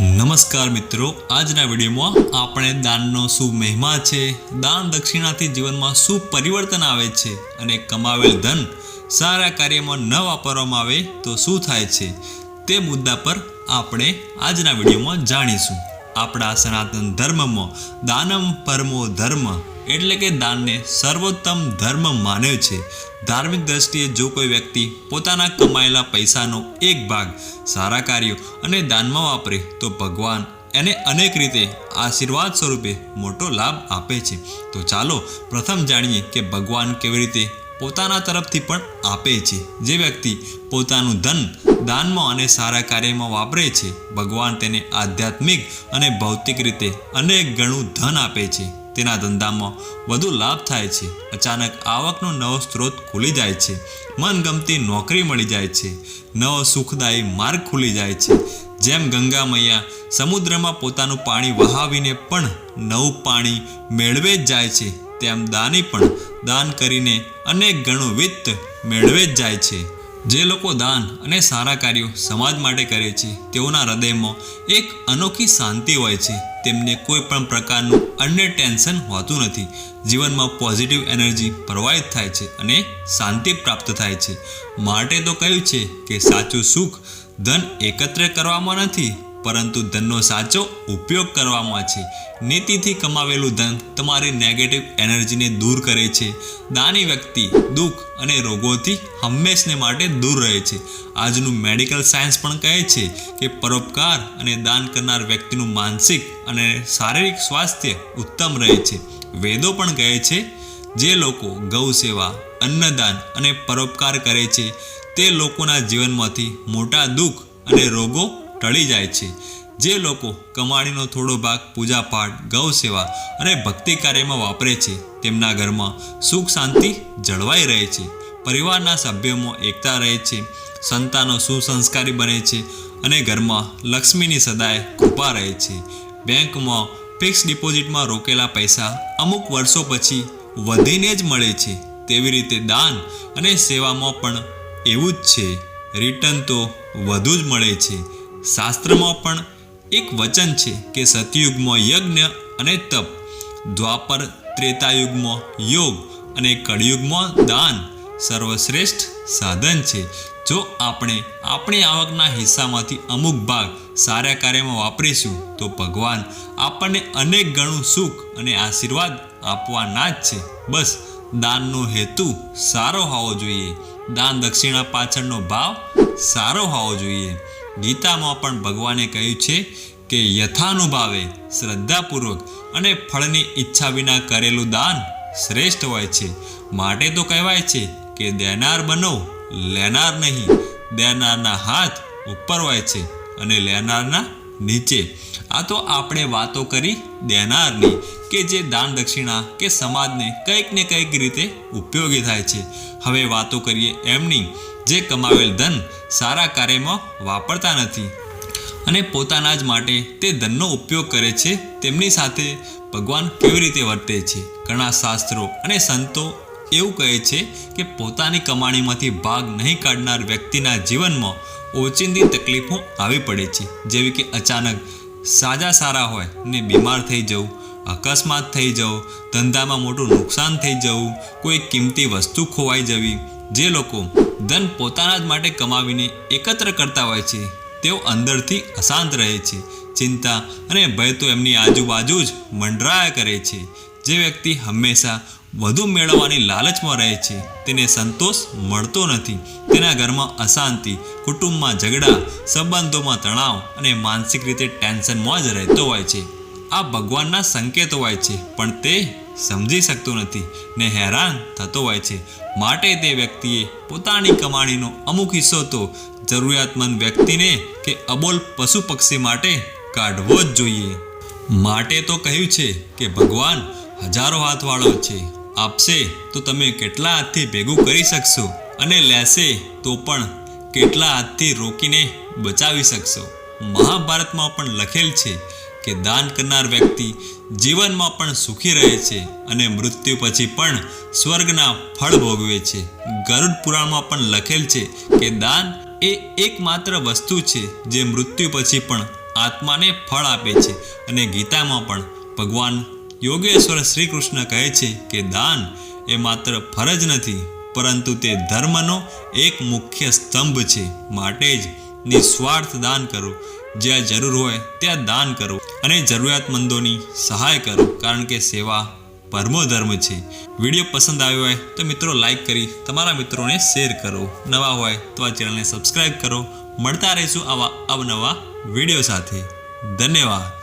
નમસ્કાર મિત્રો, આજના વિડીયોમાં આપણે દાનનો શું મહિમા છે. દાન દક્ષિણાથી જીવનમાં શું પરિવર્તન આવે છે અને કમાવેલ ધન સારા કાર્યમાં ન વાપરવામાં આવે તો શું થાય છે તે મુદ્દા પર આપણે આજના વિડીયોમાં જાણીશું. આપણા સનાતન ધર્મમાં દાનમ પરમો ધર્મ એટલે કે દાનને સર્વોત્તમ ધર્મ માન્યો છે. ધાર્મિક દ્રષ્ટિએ જો કોઈ વ્યક્તિ પોતાના કમાયેલા પૈસાનો એક ભાગ, સારા કાર્યો અને દાનમાં વાપરે, તો ભગવાન એને અનેક રીતે આશીર્વાદ સ્વરૂપે મોટો લાભ આપે છે. તો ચાલો પ્રથમ જાણીએ કે ભગવાન કેવી રીતે પોતાના તરફથી પણ આપે છે. જે વ્યક્તિ પોતાનું ધન દાનમાં અને સારા કાર્યમાં વાપરે છે, ભગવાન તેને આધ્યાત્મિક અને ભૌતિક રીતે અનેક ગણું ધન આપે છે. તેના ધંધામાં વધુ લાભ થાય છે. અચાનક આવકનો નવો સ્ત્રોત ખુલી જાય છે. મનગમતી નોકરી મળી જાય છે. નવો સુખદાયી માર્ગ ખુલી જાય છે. જેમ ગંગા મૈયા સમુદ્રમાં પોતાનું પાણી વહાવીને પણ નવું પાણી મેળવે જ જાય છે, તેમ દાની પણ દાન કરીને અનેક ગણું વિત્ત મેળવે જ જાય છે. જે લોકો દાન અને સારા કાર્યો સમાજ માટે કરે છે, તેઓના હૃદયમાં એક અનોખી શાંતિ હોય છે. તેમને કોઈ પણ પ્રકારનું અન્ય ટેન્શન હોતું નથી. જીવનમાં પોઝિટિવ એનર્જી પ્રવાહિત થાય છે અને શાંતિ પ્રાપ્ત થાય છે. માટે તો કહ્યું છે કે સાચું સુખ ધન એકત્ર કરવામાં નથી પરંતુ ધનનો સાચો ઉપયોગ કરવામાં છે. નીતિથી કમાવેલું ધન તમારી નેગેટિવ એનર્જીને દૂર કરે છે. દાની વ્યક્તિ દુઃખ અને રોગોથી હંમેશને માટે દૂર રહે છે. આજનું મેડિકલ સાયન્સ પણ કહે છે કે પરોપકાર અને દાન કરનાર વ્યક્તિનું માનસિક અને શારીરિક સ્વાસ્થ્ય ઉત્તમ રહે છે. વેદો પણ કહે છે, જે લોકો ગૌ સેવા, અન્નદાન અને પરોપકાર કરે છે, તે લોકોના જીવનમાંથી મોટા દુઃખ અને રોગો ટળી જાય છે. જે લોકો કમાણીનો થોડો ભાગ પૂજાપાઠ, ગૌ સેવા અને ભક્તિ કાર્યમાં વાપરે છે, તેમના ઘરમાં સુખ શાંતિ જળવાઈ રહે છે. પરિવારના સભ્યોમાં એકતા રહે છે, સંતાનો સુસંસ્કારી બને છે અને ઘરમાં લક્ષ્મીની સદાય કૃપા રહે છે. બેંકમાં ફિક્સ ડિપોઝિટમાં રોકેલા પૈસા અમુક વર્ષો પછી વધીને જ મળે છે. તેવી રીતે દાન અને સેવામાં પણ એવું જ છે. રિટર્ન તો વધુ જ મળે છે. શાસ્ત્રમાં પણ એક વચન છે કે સતયુગમાં યજ્ઞ અને તપ, દ્વાપર ત્રેતાયુગમાં યોગ અને કળિયુગમાં દાન સર્વશ્રેષ્ઠ સાધન છે. જો આપણે આપણી આવકના હિસ્સામાંથી અમુક ભાગ સારા કાર્યમાં વાપરીશું, તો ભગવાન આપણને અનેક ગણું સુખ અને આશીર્વાદ આપવાના જ છે. બસ, દાનનો હેતુ સારો હોવો જોઈએ. દાન દક્ષિણા પાછળનો ભાવ સારો હોવો જોઈએ. ગીતામાં પણ ભગવાને કહ્યું છે કે યથાનુભાવે શ્રદ્ધાપૂર્વક અને ફળની ઈચ્છા વિના કરેલું દાન શ્રેષ્ઠ હોય છે. માટે તો કહેવાય છે કે દેનાર બનો, લેનાર નહીં. દેનારના હાથ ઉપર હોય છે અને લેનારના નીચે. આ તો આપણે વાતો કરી દેનારની કે જે દાન દક્ષિણા કે સમાજને કંઈક ને કંઈક રીતે ઉપયોગી થાય છે. હવે વાતો કરીએ એમની. જે કમાવેલ ધન સારા કાર્યમાં વાપરતા નથી અને પોતાના જ માટે તે ધનનો ઉપયોગ કરે છે, તેમની સાથે ભગવાન કેવી રીતે વર્તે છે? ઘણા શાસ્ત્રો અને સંતો એવું કહે છે કે પોતાની કમાણીમાંથી ભાગ નહીં કાઢનાર વ્યક્તિના જીવનમાં ઓચિંતી તકલીફો આવી પડે છે. જેવી કે અચાનક સાજા સારા હોય ને બીમાર થઈ જવું, અકસ્માત થઈ જવું, ધંધામાં મોટું નુકસાન થઈ જવું, કોઈ કિંમતી વસ્તુ ખોવાઈ જવી, જે લોકો ધન પોતાના જ માટે કમાવીને એકત્ર કરતા હોય છે. તેઓ અંદરથી અશાંત રહે છે. ચિંતા અને ભય તો એમની આજુબાજુ જ મંડરાયા કરે છે. જે વ્યક્તિ હંમેશા વધુ મેળવવાની લાલચમાં રહે છે, તેને સંતોષ મળતો નથી. તેના ઘરમાં અશાંતિ, કુટુંબમાં ઝઘડા, સંબંધોમાં તણાવ અને માનસિક રીતે ટેન્શનમાં જ રહેતો હોય છે. આ ભગવાનના સંકેતો હોય છે, પણ તે સમજી શકતો નથી. ને હેરાન થતો હોય છે. માટે તે વ્યક્તિએ પોતાની કમાણીનો અમુક હિસ્સો તો જરૂરિયાતમંદ વ્યક્તિને કે અબોલ પશુ પક્ષી માટે કાઢવો જ જોઈએ. માટે તો કહ્યું છે કે ભગવાન હજારો હાથવાળો છે. આપશે તો તમે કેટલા હાથથી ભેગું કરી શકશો? અને લેશે તો પણ કેટલા હાથથી રોકીને બચાવી શકશો? મહાભારતમાં પણ લખેલ છે કે દાન કરનાર વ્યક્તિ જીવનમાં પણ સુખી રહે છે અને મૃત્યુ પછી પણ સ્વર્ગના ફળ ભોગવે છે. ગરુડ પુરાણમાં પણ લખેલ છે કે દાન એ એકમાત્ર વસ્તુ છે જે મૃત્યુ પછી પણ આત્માને ફળ આપે છે અને ગીતામાં પણ ભગવાન યોગેશ્વર શ્રી કૃષ્ણ કહે છે કે દાન એ માત્ર ફરજ નથી, પરંતુ તે ધર્મનો એક મુખ્ય સ્તંભ છે. માટે જ નિસ્વાર્થ દાન કરો. જ્યાં જરૂર હોય ત્યાં દાન કરો અને જરૂરિયાતમંદોની સહાય કરો. કારણ કે સેવા પરમો ધર્મ છે. વીડિયો પસંદ આવ્યો હોય તો મિત્રો લાઈક કરી તમારા મિત્રોને શેર કરો. નવા હોય તો આ ચેનલને સબસ્ક્રાઈબ કરો. મળતા રહીશું આવા અવનવા વીડિયો સાથે. ધન્યવાદ.